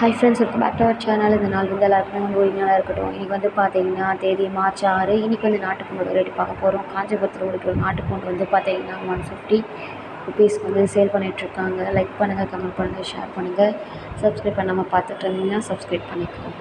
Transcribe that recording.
Hi friends welcome back to our channel இந்த நாள் வந்து எல்லாருக்குமே வந்து ஒரு நாளாக இருக்கட்டும். இன்றைக்கி வந்து பார்த்தீங்கன்னா தேதி மார்ச் ஆறு. இன்றைக்கி வந்து நாட்டு பூண்டு ரேட்டு பார்க்க போகிறோம் காஞ்சிபுரத்தில் இருக்கிற நாட்டு பூண்டு வந்து பார்த்தீங்கன்னா ஒன் ஃபிஃப்டி ருபீஸ்க்கு வந்து சேல் பண்ணிகிட்ருக்காங்க லைக் பண்ணுங்கள் கமெண்ட் பண்ணுங்கள் ஷேர் பண்ணுங்கள் சப்ஸ்கிரைப் பண்ணாமல் பார்த்துட்டு இருந்தீங்கன்னா சப்ஸ்கிரைப் பண்ணிக்கோங்க.